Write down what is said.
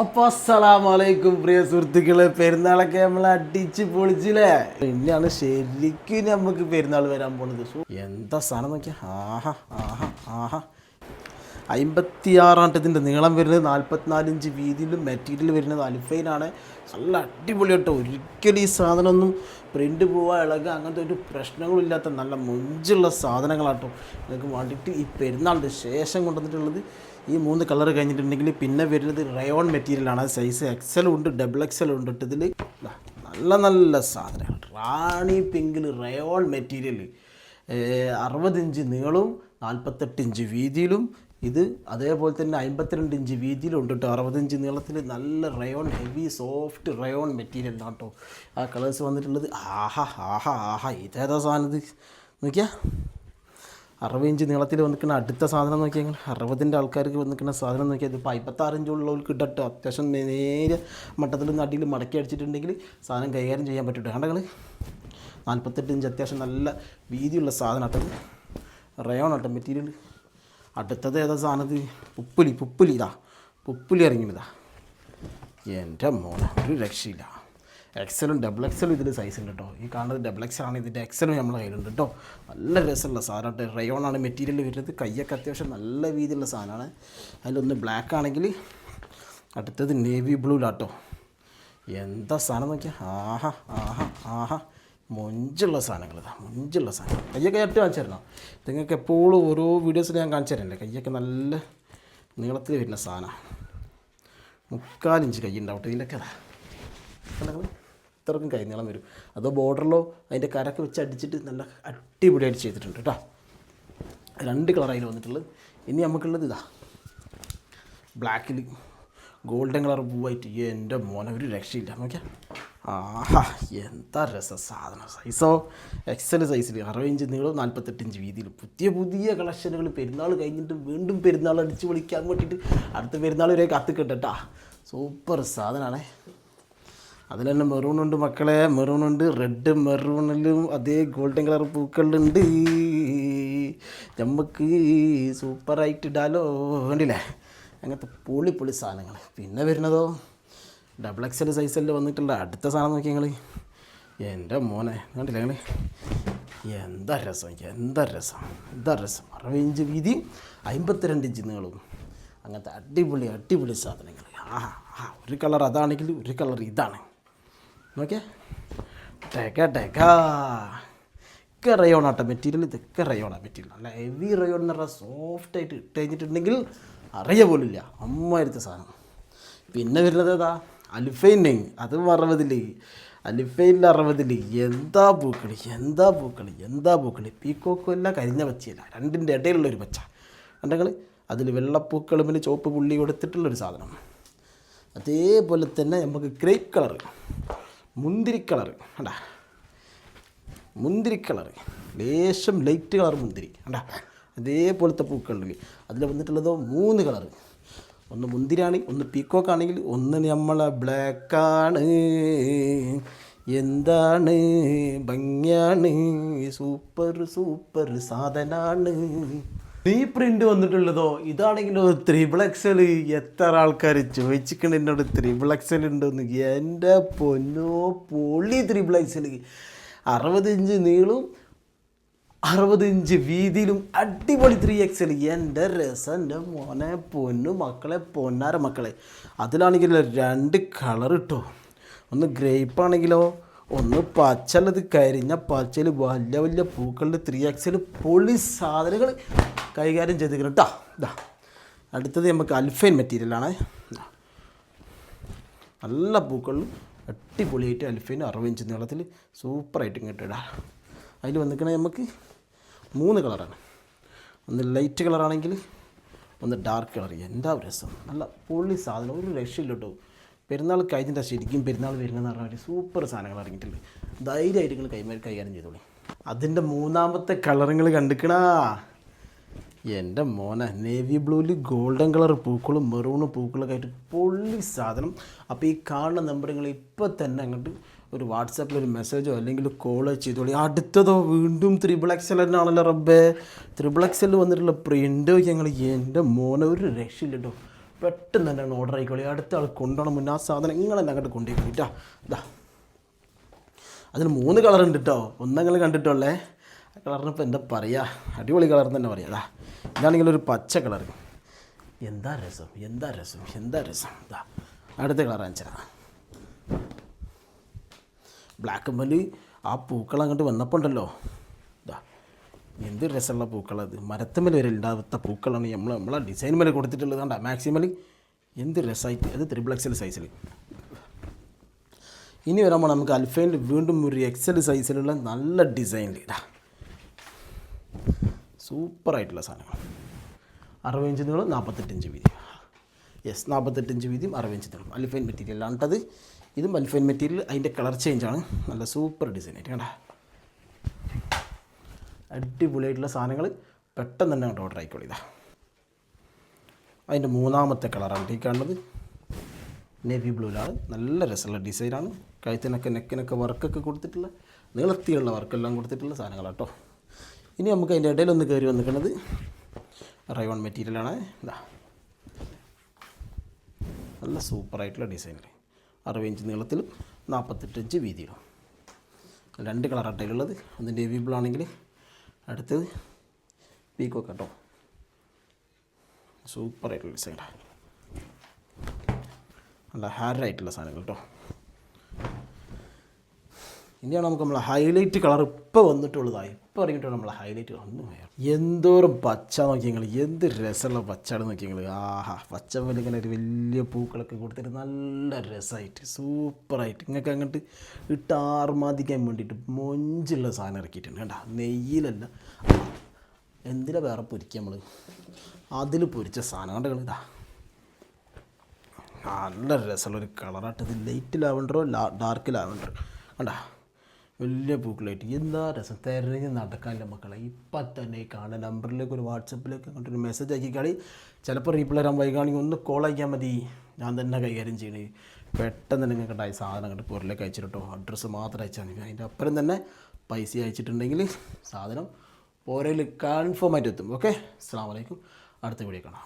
അപ്പൊ അസ്സലാമലൈക്കും പ്രിയ സുഹൃത്തുക്കളെ. പെരുന്നാളൊക്കെ നമ്മൾ അടിച്ച് പൊളിച്ചില്ലേ? പിന്നെയാണ് ശരിക്കും നമുക്ക് പെരുന്നാൾ വരാൻ പോണത്. എന്താ സാധനം നോക്കിയാ? ആഹാ ആഹാ ആഹാ. അമ്പത്തിയാറാട്ടത്തിന്റെ നീളം വരുന്നത് നാൽപ്പത്തിനാലിഞ്ച് വീതിയിലും മെറ്റീരിയൽ വരുന്നത് അലിഫൈനാണ് നല്ല അടിപൊളി കേട്ടോ. ഒരിക്കലും ഈ സാധനമൊന്നും പ്രിന്റ് പോവാ ഇളകുക അങ്ങനത്തെ ഒരു പ്രശ്നങ്ങളില്ലാത്ത നല്ല മുഞ്ചുള്ള സാധനങ്ങളാട്ടോ നിങ്ങൾക്ക് വേണ്ടിയിട്ട് ഈ പെരുന്നാളിന്റെ ശേഷം കൊണ്ടുവന്നിട്ടുള്ളത് ഈ മൂന്ന് കളർ കഴിഞ്ഞിട്ടുണ്ടെങ്കിൽ പിന്നെ വരുന്നത് റയോൺ മെറ്റീരിയലാണ് സൈസ് എക്സൽ ഉണ്ട് ഡബിൾ എക്സൽ ഉണ്ട്. ഇതിൽ നല്ല നല്ല സാധനങ്ങൾ റാണി പിങ്കിൽ റയോൺ മെറ്റീരിയൽ അറുപത് ഇഞ്ച് നീളവും നാൽപ്പത്തെട്ട് ഇഞ്ച് വീതിയിലും. ഇത് അതേപോലെ തന്നെ അമ്പത്തിരണ്ട് ഇഞ്ച് വീതിയിലും ഉണ്ട് കേട്ടോ അറുപത്തഞ്ച് നീളത്തിൽ നല്ല rayon heavy soft rayon material കേട്ടോ ആ കളേഴ്സ് വന്നിട്ടുള്ളത്. ആഹാ ആഹാ ആഹാ. ഇതേതാ സാധനം ഇത്? അറുപത് ഇഞ്ച് നീളത്തിൽ വന്നിക്കുന്ന അടുത്ത സാധനം നോക്കിയാൽ അറുപതിന്റെ ആൾക്കാർക്ക് വന്നിക്കുന്ന സാധനം നോക്കിയാൽ ഇപ്പോൾ അമ്പത്താറ് ഇഞ്ചുള്ളവർക്ക് ഇട്ടിട്ട് അത്യാവശ്യം നേരെ മട്ടത്തിൽ നിന്ന് അടിയിൽ മടക്കി അടിച്ചിട്ടുണ്ടെങ്കിൽ സാധനം കൈകാര്യം ചെയ്യാൻ പറ്റും കണ്ടങ്ങൾ നാൽപ്പത്തെട്ട് ഇഞ്ച് അത്യാവശ്യം നല്ല വീതിയുള്ള സാധനം കേട്ടോ റയോൺ കേട്ടോ മെറ്റീരിയൽ അടുത്തത് ഏതാ സാധനത് പുപ്പുലി പുപ്പുലി ഇതാ. പുപ്പുലി ഇറങ്ങിയതാ. എന്റെ മോനെ ഒരു രക്ഷയില്ല. എക്സലും ഡബിൾ എക്സലും ഇതിൽ സൈസ് ഉണ്ട് കേട്ടോ ഈ കാണുന്നത് ഡബിൾ എക്സൽ ആണ് ഇതിന്റെ എക്സലും നമ്മുടെ കയ്യിലുണ്ട് കേട്ടോ നല്ല രസമുള്ള റയോൺ ആണ് മെറ്റീരിയൽ വരുന്നത്. കയ്യൊക്കെ അത്യാവശ്യം നല്ല രീതിയിലുള്ള സാധനമാണ്. അതിലൊന്ന് ബ്ലാക്ക് ആണെങ്കിൽ അടുത്തത് നേവി ബ്ലൂലാട്ടോ എന്താ സാധനം നോക്കിയാൽ ആഹാ ആഹാ ആഹാ. മൊഞ്ചുള്ള സാധനങ്ങൾ ഇതാ മൊഞ്ചുള്ള സാധനം. കയ്യൊക്കെ ഇട്ട് കാണിച്ചു തരണം നിങ്ങൾക്ക് എപ്പോഴും ഓരോ വീഡിയോസിൽ ഞാൻ കാണിച്ചു തരണ്ടേ കയ്യൊക്കെ നല്ല നീളത്തിൽ വരുന്ന സാധനമാണ്. മുക്കാലിഞ്ച് കൈ ഉണ്ടാവട്ടെ ഇതിലൊക്കെ അതാ കണ്ടോ? ഇത്രക്കും കൈ നീളം വരും. അതോ ബോർഡറിലോ അതിന്റെ കരക്ക് വെച്ച് അടിച്ചിട്ട് നല്ല അടിപൊളിയായിട്ട് ചെയ്തിട്ടുണ്ട് കേട്ടോ. രണ്ട് കളറായി വന്നിട്ടുള്ളത്. ഇനി നമുക്കുള്ളത് ഇതാ. ബ്ലാക്കിൽ ഗോൾഡൻ കളർ പൂവായിട്ട്. എന്റെ മോനെ ഒരു രക്ഷയില്ല. നോക്കിയാൽ ആഹാ എന്താ രസ സാധനം. സൈസോ എക്സൽ സൈസിൽ അറുപത് ഇഞ്ച് നീളവും നാൽപ്പത്തെട്ട് ഇഞ്ച് വീതിയിൽ പുതിയ പുതിയ കളക്ഷനുകൾ പെരുന്നാൾ കഴിഞ്ഞിട്ട് വീണ്ടും പെരുന്നാൾ അടിച്ച് പൊളിക്കാൻ വേണ്ടിയിട്ട് അടുത്ത പെരുന്നാൾ വരെ കെട്ടാ സൂപ്പർ സാധനമാണേ അതിൽ തന്നെ മെറൂൺ ഉണ്ട് മക്കളെ. മെറൂൺ ഉണ്ട്. റെഡ് മെറൂണിലും അതേ ഗോൾഡൻ കളർ പൂക്കളുണ്ട്. നമുക്ക് സൂപ്പറായിട്ട് ഇടാലോ. വേണ്ടില്ലേ അങ്ങനത്തെ പൊളി പൊളി സാധനങ്ങൾ പിന്നെ വരുന്നതോ? ഡബിൾ എക്സൽ സൈസിൽ വന്നിട്ടുള്ള അടുത്ത സാധനം നോക്കി ഞങ്ങൾ എന്റെ മോനെ. കണ്ടില്ല ഞങ്ങൾ എന്താ രസം എന്താ രസം? എന്താ രസം? അറുപഞ്ച് വീതിയും അമ്പത്തിരണ്ട് ഇഞ്ച് നീളവും. അങ്ങനത്തെ അടിപൊളി അടിപൊളി സാധനങ്ങൾ ആ ഒരു കളർ അതാണെങ്കിൽ ഒരു കളർ ഇതാണ്. നോക്കിയേ. ടെക ടെക ഒക്കെ റയോണാട്ട മെറ്റീരിയൽ ഇതൊക്കെ റയോണ മെറ്റീരിയൽ. അല്ല ഹെവി റയോൺ എന്ന് പറഞ്ഞാൽ സോഫ്റ്റ് ആയിട്ട് ഇട്ട് കഴിഞ്ഞിട്ടുണ്ടെങ്കിൽ അറിയ പോലില്ല അമ്മായിരത്തെ സാധനം. പിന്നെ വരുന്നത് ഏതാ? അലിഫൈൻ അത് അറുപതിൽ അലിഫൈനിൽ അറുപതിൽ എന്താ പൂക്കളി? എന്താ പൂക്കളി? എന്താ പൂക്കളി? പീക്കോക്കല്ല കരിഞ്ഞ പച്ചയല്ല. രണ്ടിന്റെ ഇടയിലുള്ള ഒരു പച്ച. കണ്ടെങ്കിൽ അതിൽ വെള്ളപ്പൂക്കളുമിൽ ചുവപ്പ് പുള്ളി കൊടുത്തിട്ടുള്ളൊരു സാധനം. അതേപോലെ തന്നെ നമുക്ക് ഗ്രേപ്പ് കളർ മുന്തിരി കളർ. അണ്ടാ മുന്തിരി കളർ. ലേശം ലൈറ്റ് കളർ മുന്തിരി. അണ്ടാ അതേപോലത്തെ പൂക്കളുണ്ട് അതിൽ വന്നിട്ടുള്ളതോ മൂന്ന് കളർ. ഒന്ന് മുന്തിരിയാണ് ഒന്ന് പീക്കോക്ക് ആണെങ്കിൽ ഒന്ന് നമ്മളെ ബ്ലാക്കാണ്. എന്താണ്? ഭംഗിയാണ്. സൂപ്പർ സൂപ്പർ സാധനാണ്. നീ പ്രിന്റ് വന്നിട്ടുള്ളതോ? ഇതാണെങ്കിൽ ഒരു ത്രിബിൾ എക്സൽ എത്ര ആൾക്കാർ ചോദിച്ചിട്ടുണ്ട് എന്നോട് ത്രിബിൾ എക്സൽ ഉണ്ടോന്ന്? എന്റെ പൊന്നോ പൊളി ത്രിബിൾ എക്സൽ അറുപതിഞ്ച് നീളും അറുപതിഞ്ച് വീതിയിലും അടിപൊളി ത്രീ എക്സൽ എന്റെ രസം എന്റെ മോനെ പൊന്നു മക്കളെ പൊന്നാര മക്കളെ. അതിലാണെങ്കിൽ രണ്ട് കളർ കിട്ടോ ഒന്ന് ഗ്രേപ്പ് ആണെങ്കിലോ ഒന്ന് പച്ചല്ലത് കരിഞ്ഞ പച്ചയിൽ വലിയ വലിയ പൂക്കളുടെ ത്രീ എക്സിൽ പൊളി സാധനങ്ങൾ കൈകാര്യം ചെയ്തിരിക്കണം കേട്ടോ ഇതാ അടുത്തത് നമുക്ക് അൽഫൈൻ മെറ്റീരിയലാണ് നല്ല പൂക്കളിൽ അടിപൊളിയായിട്ട് അൽഫൈൻ അറുപഞ്ച് നീളത്തിൽ സൂപ്പറായിട്ട് ഇങ്ങോട്ട് അതിൽ വന്നിക്കണേ നമുക്ക് മൂന്ന് കളറാണ് ഒന്ന് ലൈറ്റ് കളറാണെങ്കിൽ ഒന്ന് ഡാർക്ക് കളർ എന്താ രസം? നല്ല പൊളി സാധനം ഒരു രക്ഷയില്ല കേട്ടോ പെരുന്നാൾ കഴിഞ്ഞിട്ട് ശരിക്കും പെരുന്നാൾ വരുന്നതെന്ന് പറഞ്ഞാൽ സൂപ്പർ സാധനങ്ങൾ ഇറങ്ങിയിട്ടുണ്ട്. ധൈര്യമായിട്ട് നിങ്ങൾ കൈമാറി കൈകാര്യം ചെയ്തോളി. അതിന്റെ മൂന്നാമത്തെ കളറുകൾ കണ്ടിക്കണാ. എന്റെ മോനെ നേവി ബ്ലൂവിൽ ഗോൾഡൻ കളർ പൂക്കളും മെറൂണ് പൂക്കളൊക്കെ ആയിട്ട് പൊള്ളി സാധനം. അപ്പോൾ ഈ കാണുന്ന നമ്പറുകൾ ഇപ്പോൾ തന്നെ അങ്ങോട്ട് ഒരു വാട്സാപ്പിൽ ഒരു മെസ്സേജോ അല്ലെങ്കിൽ കോളോ ചെയ്തോളി. അടുത്തതോ വീണ്ടും ത്രിബിൾ എക്സൽ തന്നെയാണല്ലോ റബ്ബേ. ത്രിബിൾ എക്സൽ വന്നിട്ടുള്ള പ്രിന്റോ ഞങ്ങൾ എന്റെ മോനെ ഒരു രക്ഷയില്ല കേട്ടോ പെട്ടെന്ന് തന്നെ ഓർഡർ ആയിക്കോളി. അടുത്ത ആൾ കൊണ്ടുപോകണം മുന്നേ ആ സാധനം നിങ്ങൾ തന്നെ അങ്ങോട്ട് കൊണ്ടുപോയിക്കോളിട്ടാ ഇതാ അതിന് മൂന്ന് കളർ ഉണ്ട് കേട്ടോ ഒന്നങ്ങൾ കണ്ടിട്ടുള്ളേ? ആ കളറിന് ഇപ്പോൾ എന്താ പറയുക അടിപൊളി കളർ തന്നെ പറയാം. അതാ ഇതാണെങ്കിൽ ഒരു പച്ച കളർ എന്താ രസം? എന്താ രസം? എന്താ രസം? ഇതാ അടുത്ത കളർ അഞ്ചാ ബ്ലാക്ക് മല്ലി ആ പൂക്കൾ അങ്ങോട്ട് വന്നപ്പോൾ ഉണ്ടല്ലോ. എന്ത് രസമുള്ള പൂക്കളത് മരത്തമ്മൽ വരെ ഉണ്ടാവാത്ത പൂക്കളാണ് നമ്മൾ നമ്മളെ ഡിസൈൻ മേലെ കൊടുത്തിട്ടുള്ളത് കണ്ട മാക്സിമൽ എന്ത് രസമായിട്ട് അത് ത്രിബിൾ എക്സൽ സൈസിൽ ഇനി വരുമ്പോൾ നമുക്ക് അൽഫൈനിൽ വീണ്ടും ഒരു എക്സൽ സൈസിലുള്ള നല്ല ഡിസൈനിൽ ഇതാ. സൂപ്പറായിട്ടുള്ള സാധനങ്ങൾ അറുപതിഞ്ച് നീളം നാൽപ്പത്തെട്ടിഞ്ച് വീതി. യെസ് നാൽപ്പത്തെട്ടിഞ്ച് വീതിയും അറുപത്തഞ്ച് നീളം അൽഫൈൻ മെറ്റീരിയലാണ് കേട്ടത് ഇതും. അൽഫൈൻ മെറ്റീരിയൽ അതിന്റെ കളർ ചേഞ്ചാണ് നല്ല സൂപ്പർ ഡിസൈൻ ആയിട്ട് കണ്ട. അടിപൊളിയായിട്ടുള്ള സാധനങ്ങൾ പെട്ടെന്ന് തന്നെ അങ്ങോട്ട് ഓർഡർ ആയിക്കോളി ഇതാ. അതിന്റെ മൂന്നാമത്തെ കളറാണ് ഈ കാണുന്നത്. നേവി ബ്ലൂലാണ് നല്ല രസമുള്ള ഡിസൈനാണ് കഴുത്തിനൊക്കെ നെക്കിനൊക്കെ വർക്കൊക്കെ കൊടുത്തിട്ടുള്ള നീളത്തിലുള്ള വർക്കെല്ലാം കൊടുത്തിട്ടുള്ള സാധനങ്ങളാണ് കേട്ടോ ഇനി നമുക്ക് അതിന്റെ ഇടയിൽ ഒന്ന് കയറി വന്നിരിക്കുന്നത് റയോൺ മെറ്റീരിയലാണ് ഇതാ. നല്ല സൂപ്പറായിട്ടുള്ള ഡിസൈനിൽ അറുപത് ഇഞ്ച് നീളത്തിലും നാൽപ്പത്തെട്ട് ഇഞ്ച് വീതിയിലും. രണ്ട് കളർ അട്ടയിലുള്ളത് ഒന്ന് നേവി ബ്ലൂ ആണെങ്കിൽ അടുത്തത് പീക്കോ കേട്ടോ. സൂപ്പറായിട്ടുള്ള ഡിസൈനാണ്. നല്ല ആയിട്ടുള്ള സാധനങ്ങൾ കേട്ടോ. ഇനിയാണ് നമുക്ക് നമ്മളെ ഹൈലൈറ്റ് കളർ ഇപ്പോൾ വന്നിട്ടുള്ളതായി. ഇപ്പോൾ ഇറങ്ങിയിട്ടുള്ള നമ്മളെ ഹൈലൈറ്റ് ഒന്നും എന്തോരം പച്ച നോക്കി നിങ്ങൾ എന്ത് രസമുള്ള പച്ചാണ് നോക്കി നിങ്ങൾ ആഹാ പച്ച പോലെ ഇങ്ങനെ ഒരു വലിയ പൂക്കളൊക്കെ കൊടുത്തിട്ട് നല്ല രസമായിട്ട് സൂപ്പറായിട്ട്. നിങ്ങൾക്ക് അങ്ങോട്ട് ഇട്ട് ആർമാദിക്കാൻ വേണ്ടിയിട്ട് മൊഞ്ചുള്ള സാധനം ഇറക്കിയിട്ടുണ്ട്. കേട്ടോ നെയ്യിലല്ല. എന്തിനാ വേറെ പൊരിക്കുക നമ്മൾ അതിൽ പൊരിച്ച സാധനം കണ്ടോ ഇതാ. നല്ല രസമുള്ളൊരു കളറായിട്ട് ഇത് ലൈറ്റ് ലാവണ്ടറോ ഡാർക്ക് ലാവണ്ടറോ? കണ്ടാ വലിയ പൂക്കളായിട്ട്. എന്താ രസം? തിരഞ്ഞ് നടക്കാനില്ല മക്കളെ. ഇപ്പം തന്നെ കാണുന്ന നമ്പറിലേക്ക് ഒരു വാട്സപ്പിലേക്ക് അങ്ങോട്ട് ഒരു മെസ്സേജ് ആക്കിക്കാളി ചിലപ്പോൾ റീപ്ലൈ തരാൻ വൈകാണെങ്കിൽ ഒന്ന് കോൾ അയക്കാൻ മതി. ഞാൻ തന്നെ കൈകാര്യം ചെയ്യണേ. പെട്ടെന്ന് നിങ്ങൾക്ക് ഉണ്ടായ സാധനം അങ്ങോട്ട് പൊരുളിലേക്ക് അയച്ചിട്ടോ അഡ്രസ്സ് മാത്രം അയച്ചാൽ മതി. അതിന്റെ അപ്പുറം തന്നെ പൈസ അയച്ചിട്ടുണ്ടെങ്കിൽ സാധനം പോരയിൽ കൺഫേം ആയിട്ട് എത്തും. ഓക്കെ അസ്സാം വലൈക്കും അടുത്ത വീഡിയോ കാണാം.